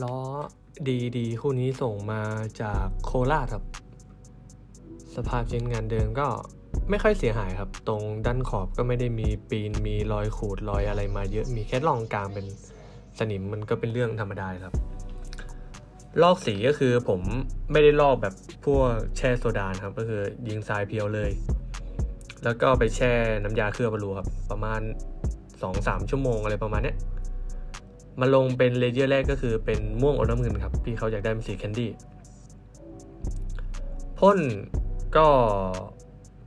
ล้อดีดีคู่นี้ส่งมาจากโคราชครับ สภาพชิ้นงานเดิมก็ไม่ค่อยเสียหายครับ ตรงด้านขอบก็ไม่ได้มีปีนมีรอยขูดรอยอะไรมาเยอะมีแค่รองกลางเป็นสนิมมันก็เป็นเรื่องธรรมดาครับ ลอกสีก็คือผมไม่ได้ลอกแบบพวกแช่โซดานครับ ก็คือยิงทรายเพียวเลย แล้วก็ไปแช่น้ำยาเคลือบบรูครับ ประมาณ 2-3 ชั่วโมงอะไรประมาณเนี้ย มาลงเป็นเลเยอร์แรกก็คือเป็นม่วงอมน้ำเงินครับพี่เขาอยากได้เป็นสีแคนดี้พ่นก็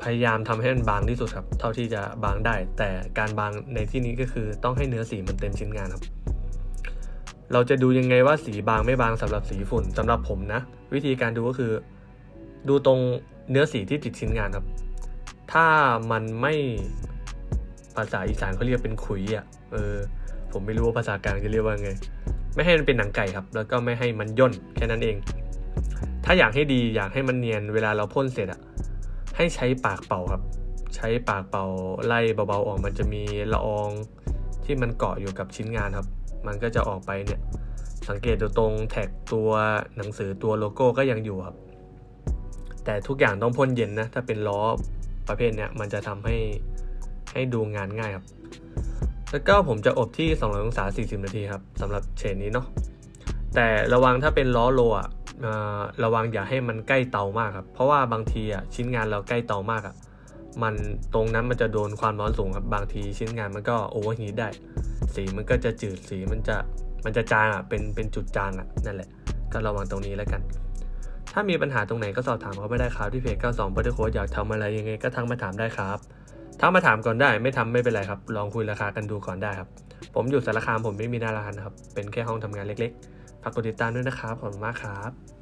พยายามทำให้มันบางที่สุดครับ เท่าที่จะบางได้ แต่การบางในที่นี้ก็คือต้องให้เนื้อสีมันเต็มชิ้นงานครับ เราจะดูยังไงว่าสีบางไม่บางสำหรับสีฝุ่นสำหรับผมนะ วิธีการดูก็คือ ดูตรงเนื้อสีที่ติดชิ้นงานครับ ถ้ามันไม่ภาษาอีสานเขาเรียกเป็นขุยอะเออ ผมไม่รู้ว่าภาษากลางจะเรียกว่าไง ไม่ให้มันเป็นหนังไก่ครับ แล้วก็ไม่ให้มันย่นแค่นั้นเอง ถ้าอยากให้ดีอยากให้มันเนียนเวลาเราพ่นเสร็จอะให้ใช้ปากเป่าครับ ใช้ปากเป่าไล่เบาๆออกมันจะมีละอองที่มันเกาะอยู่กับชิ้นงานครับ มันก็จะออกไปเนี่ย สังเกตดูตรงแท็กตัวหนังสือตัวโลโก้ก็ยังอยู่ครับ แต่ทุกอย่างต้องพ่นเย็นนะ ถ้าเป็นล้อประเภทเนี้ยมันจะทำให้ให้ดูงานง่ายครับ แล้วก็ผมจะอบที่200องศา 40 นาทีครับสำหรับเฉดนี้เนาะแต่ระวังถ้าเป็นล้อโลอะระวังอย่าให้มันใกล้เตามากครับ เพราะว่าบางทีอะชิ้นงานเราใกล้เตามากอะมันตรงนั้นมันจะโดนความร้อนสูงครับบางทีชิ้นงานมันก็โอเวอร์ฮีทได้ สีมันก็จะจืดสีมันจะมันจะจางอะเป็นเป็นจุดจางอะนั่นแหละ ก็ระวังตรงนี้แล้วกัน ถ้ามีปัญหาตรงไหนก็สอบถามเขาไม่ได้ครับที่เพจ92 b u t t e r c o d e อยากทำอะไรยังไงก็ทักมาถามได้ครับ ถ้ามาถามก่อนได้ไม่ทำไม่เป็นไรครับ ลองคุยราคากันดูก่อนได้ครับ ผมอยู่สารคามผมไม่มีหน้าร้านครับ เป็นแค่ห้องทำงานเล็กๆฝากกดติดตามด้วยนะครับขอบคุณมากครับ